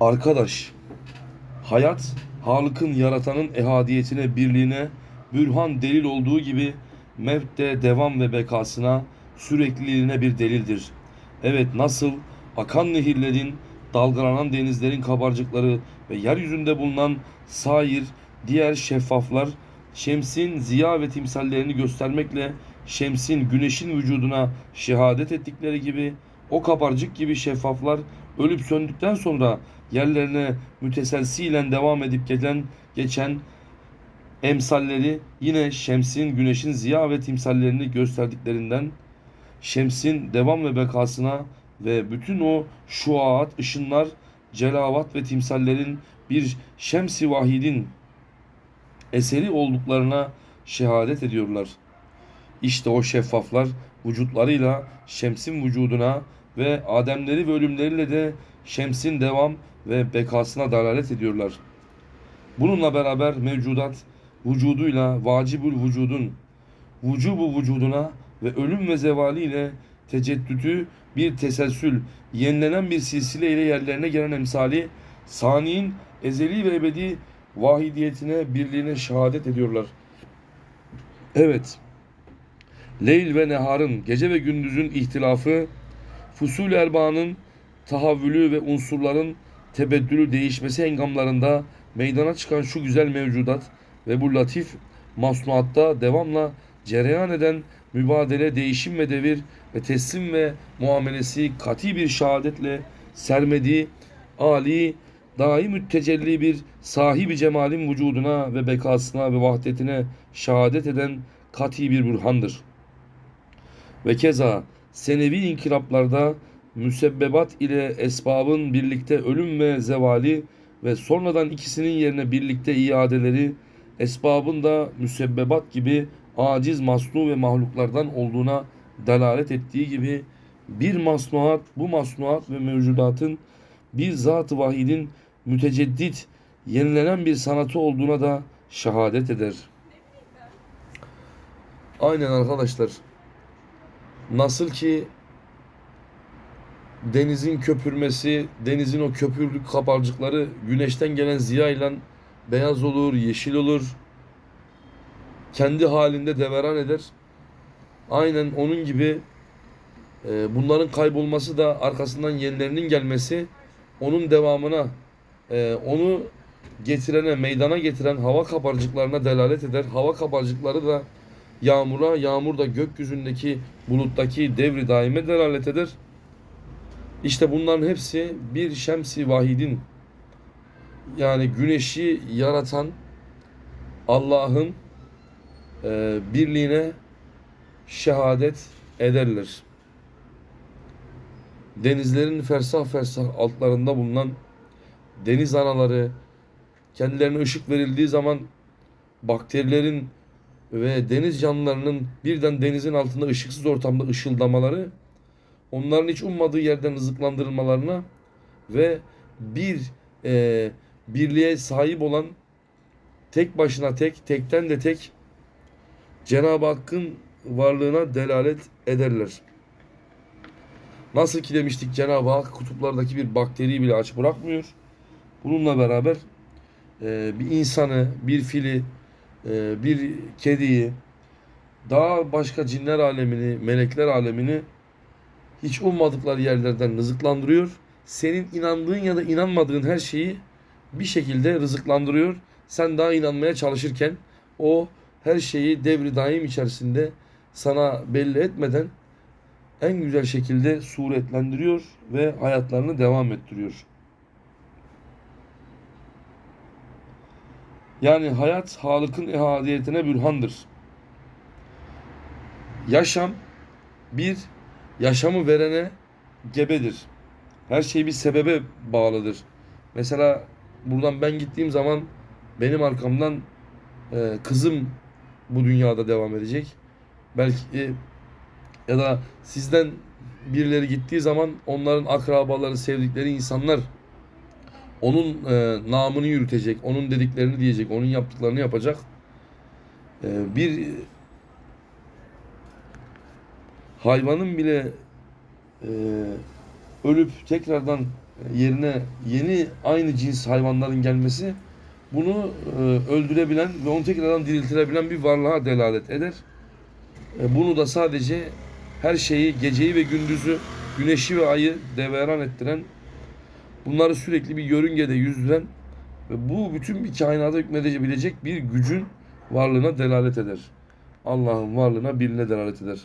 Arkadaş, hayat Halık'ın yaratanın ehadiyetine, birliğine, bürhan delil olduğu gibi mevtte devam ve bekasına, sürekliliğine bir delildir. Evet nasıl akan nehirlerin, dalgalanan denizlerin kabarcıkları ve yeryüzünde bulunan sair diğer şeffaflar şemsin ziya ve timsallerini göstermekle şemsin güneşin vücuduna şehadet ettikleri gibi o kabarcık gibi şeffaflar ölüp söndükten sonra yerlerine müteselsilen devam edip gelen geçen emsalleri yine şemsin güneşin ziya ve timsallerini gösterdiklerinden şemsin devam ve bekasına ve bütün o şuaat, ışınlar, celavat ve timsallerin bir şemsi vahidin eseri olduklarına şehadet ediyorlar. İşte o şeffaflar vücutlarıyla şemsin vücuduna ve ademleri ve ölümleriyle de şemsin devam ve bekasına dalalet ediyorlar. Bununla beraber mevcudat vücuduyla vacibül vücudun vücubu vücuduna ve ölüm ve zevaliyle teceddüdü bir teselsül, yenilenen bir silsile ile yerlerine gelen emsali, saniin ezeli ve ebedi vahidiyetine, birliğine şehadet ediyorlar. Evet, Leyl ve neharın, gece ve gündüzün ihtilafı, fusul erbanın tahavvülü ve unsurların tebeddülü değişmesi hengamlarında meydana çıkan şu güzel mevcudat ve bu latif masnuatta devamla cereyan eden mübadele, değişim ve devir ve teslim ve muamelesi kati bir şehadetle sermediği ali, daim mütecelli bir sahibi cemalin vücuduna ve bekasına ve vahdetine şehadet eden kati bir burhandır. Ve keza senevi inkılaplarda müsebbebat ile esbabın birlikte ölüm ve zevali ve sonradan ikisinin yerine birlikte iadeleri esbabın da müsebbebat gibi aciz masnu ve mahluklardan olduğuna delalet ettiği gibi bir masnuat bu masnuat ve mevcudatın bir zat-ı vahidin müteceddit yenilenen bir sanatı olduğuna da şehadet eder. Aynen arkadaşlar. Nasıl ki denizin köpürmesi, denizin o köpürlük kabarcıkları güneşten gelen ziya beyaz olur, yeşil olur. Kendi halinde deveran eder. Aynen onun gibi e, bunların kaybolması da arkasından yenilerinin gelmesi onun devamına e, onu getirene, meydana getiren hava kabarcıklarına delalet eder. Hava kabarcıkları da yağmura, yağmur da gökyüzündeki buluttaki devri daime delalet eder. İşte bunların hepsi bir şemsi vahidin yani güneşi yaratan Allah'ın e, birliğine şehadet ederler. Denizlerin fersah fersah altlarında bulunan deniz anaları kendilerine ışık verildiği zaman bakterilerin ve deniz canlılarının birden denizin altında ışıksız ortamda ışıldamaları onların hiç ummadığı yerden rızıklandırılmalarına ve bir e, birliğe sahip olan tek başına tek, tekten de tek Cenab-ı Hakk'ın varlığına delalet ederler. Nasıl ki demiştik Cenab-ı Hak kutuplardaki bir bakteriyi bile aç bırakmıyor. Bununla beraber e, bir insanı, bir fili, e, bir kediyi, daha başka cinler alemini, melekler alemini hiç ummadıkları yerlerden rızıklandırıyor. Senin inandığın ya da inanmadığın her şeyi bir şekilde rızıklandırıyor. Sen daha inanmaya çalışırken o her şeyi devri daim içerisinde sana belli etmeden en güzel şekilde suretlendiriyor ve hayatlarını devam ettiriyor. Yani hayat Halık'ın ehadiyetine bürhandır. Yaşam bir yaşamı verene gebedir. Her şey bir sebebe bağlıdır. Mesela buradan ben gittiğim zaman benim arkamdan e, kızım bu dünyada devam edecek. Belki e, ya da sizden birileri gittiği zaman onların akrabaları, sevdikleri insanlar onun e, namını yürütecek, onun dediklerini diyecek, onun yaptıklarını yapacak. E, bir hayvanın bile e, ölüp tekrardan yerine yeni aynı cins hayvanların gelmesi bunu e, öldürebilen ve onu tekrardan diriltirebilen bir varlığa delalet eder. E, bunu da sadece her şeyi, geceyi ve gündüzü, güneşi ve ayı deveran ettiren, bunları sürekli bir yörüngede yüzdüren ve bu bütün bir kainata hükmedebilecek bir gücün varlığına delalet eder. Allah'ın varlığına birine delalet eder.